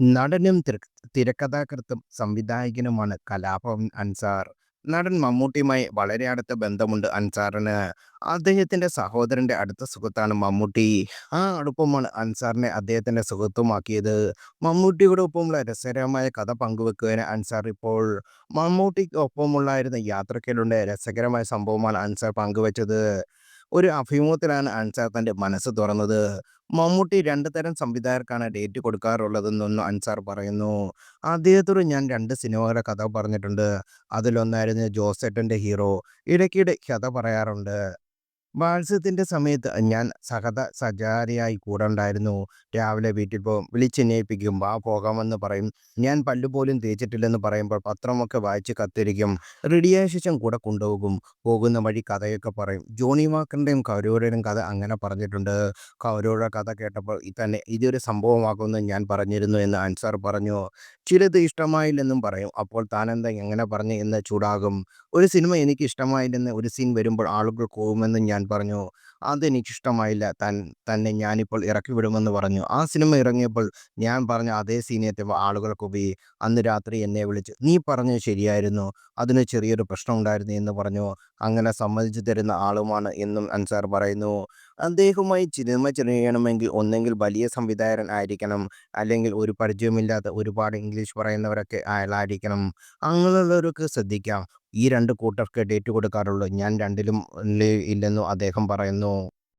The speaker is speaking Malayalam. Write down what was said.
നടനും തിര തിരക്കഥാകൃത്തും സംവിധായകനുമാണ് കലാഭവൻ അൻസാർ. നടൻ മമ്മൂട്ടിയുമായി വളരെ അടുത്ത ബന്ധമുണ്ട് അൻസാറിന്. അദ്ദേഹത്തിന്റെ സഹോദരന്റെ അടുത്ത സുഹൃത്താണ് മമ്മൂട്ടി. ആ അടുപ്പമാണ് അൻസാറിനെ അദ്ദേഹത്തിന്റെ സുഹൃത്തുമാക്കിയത്. മമ്മൂട്ടിയോടൊപ്പമുള്ള രസകരമായ കഥ പങ്കുവെക്കുകയാണ് അൻസാർ ഇപ്പോൾ. മമ്മൂട്ടിക്ക് ഒപ്പമുള്ളായിരുന്ന യാത്രക്കിലുണ്ട് രസകരമായ സംഭവമാണ് അൻസാർ പങ്കുവെച്ചത്. ഒരു അഭിമുഖത്തിലാണ് അൻസാർ തന്റെ മനസ്സ് തുറന്നത്. മമ്മൂട്ടി രണ്ട് തരം സംവിധായകർക്കാണ് ഡേറ്റ് കൊടുക്കാറുള്ളതെന്നൊന്നും അൻസാർ പറയുന്നു. അദ്ദേഹത്തോട് ഞാൻ രണ്ട് സിനിമകളുടെ കഥ പറഞ്ഞിട്ടുണ്ട്. അതിലൊന്നായിരുന്നു ജോസേട്ടന്റെ ഹീറോ. ഇടയ്ക്കിടെ കഥ പറയാറുണ്ട്. വാത്സല്യത്തിന്റെ സമയത്ത് ഞാൻ സഹത സഹചാരിയായി കൂടെയുണ്ടായിരുന്നു. രാവിലെ വീട്ടിൽ പോകും. വിളിച്ചെന്നേൽപ്പിക്കും വാ പോകാമെന്ന് പറയും. ഞാൻ പല്ലുപോലും തേച്ചിട്ടില്ലെന്ന് പറയുമ്പോൾ പത്രമൊക്കെ വായിച്ച് കത്തിരിക്കും റെഡിയായ ശേഷം കൂടെ കൊണ്ടുപോകും. പോകുന്ന വഴി കഥയൊക്കെ പറയും. ജോണി വാക്കറിന്റെയും കൗരവരുടെയും കഥ അങ്ങനെ പറഞ്ഞിട്ടുണ്ട്. കൗരവരുടെ കഥ കേട്ടപ്പോൾ തന്നെ ഇതൊരു സംഭവമാകുമെന്ന് ഞാൻ പറഞ്ഞിരുന്നു എന്ന് അൻസാർ പറഞ്ഞു. ചിലത് ഇഷ്ടമായില്ലെന്നും പറയും. അപ്പോൾ താനെന്താ എങ്ങനെ പറഞ്ഞു എന്ന് ചൂടാകും. ഒരു സിനിമ എനിക്ക് ഇഷ്ടമായില്ലെന്ന് ഒരു സീൻ വരുമ്പോൾ ആളുകൾ പോകുമെന്ന് ഞാൻ പറഞ്ഞു. അതെനിക്കിഷ്ടമായില്ല. തൻ തന്നെ ഞാനിപ്പോൾ ഇറക്കി വിടുമെന്ന് പറഞ്ഞു. ആ സിനിമ ഇറങ്ങിയപ്പോൾ ഞാൻ പറഞ്ഞ അതേ സീനിയത്തെ ആളുകൾ കൂവി. അന്ന് രാത്രി എന്നെ വിളിച്ച് നീ പറഞ്ഞത് ശരിയായിരുന്നു. അതിന് ചെറിയൊരു പ്രശ്നം ഉണ്ടായിരുന്നു എന്ന് പറഞ്ഞു. അങ്ങനെ സമ്മതിച്ചു തരുന്ന ആളുമാണ് എന്നും അൻസാർ പറയുന്നു. അദ്ദേഹവുമായി സിനിമ ചെയ്യണമെങ്കിൽ ഒന്നെങ്കിൽ വലിയ സംവിധായകൻ ആയിരിക്കണം. അല്ലെങ്കിൽ ഒരു പരിചയമില്ലാത്ത ഒരുപാട് ഇംഗ്ലീഷ് പറയുന്നവരൊക്കെ അയാളായിരിക്കണം അങ്ങനെയുള്ളവർക്ക് ശ്രദ്ധിക്കാം. ഈ രണ്ട് കൂട്ടർക്ക് ഡേറ്റ് കൊടുക്കാറുള്ളൂ. ഞാൻ രണ്ടിലും ഇല്ലെന്നും അദ്ദേഹം പറയുന്നു.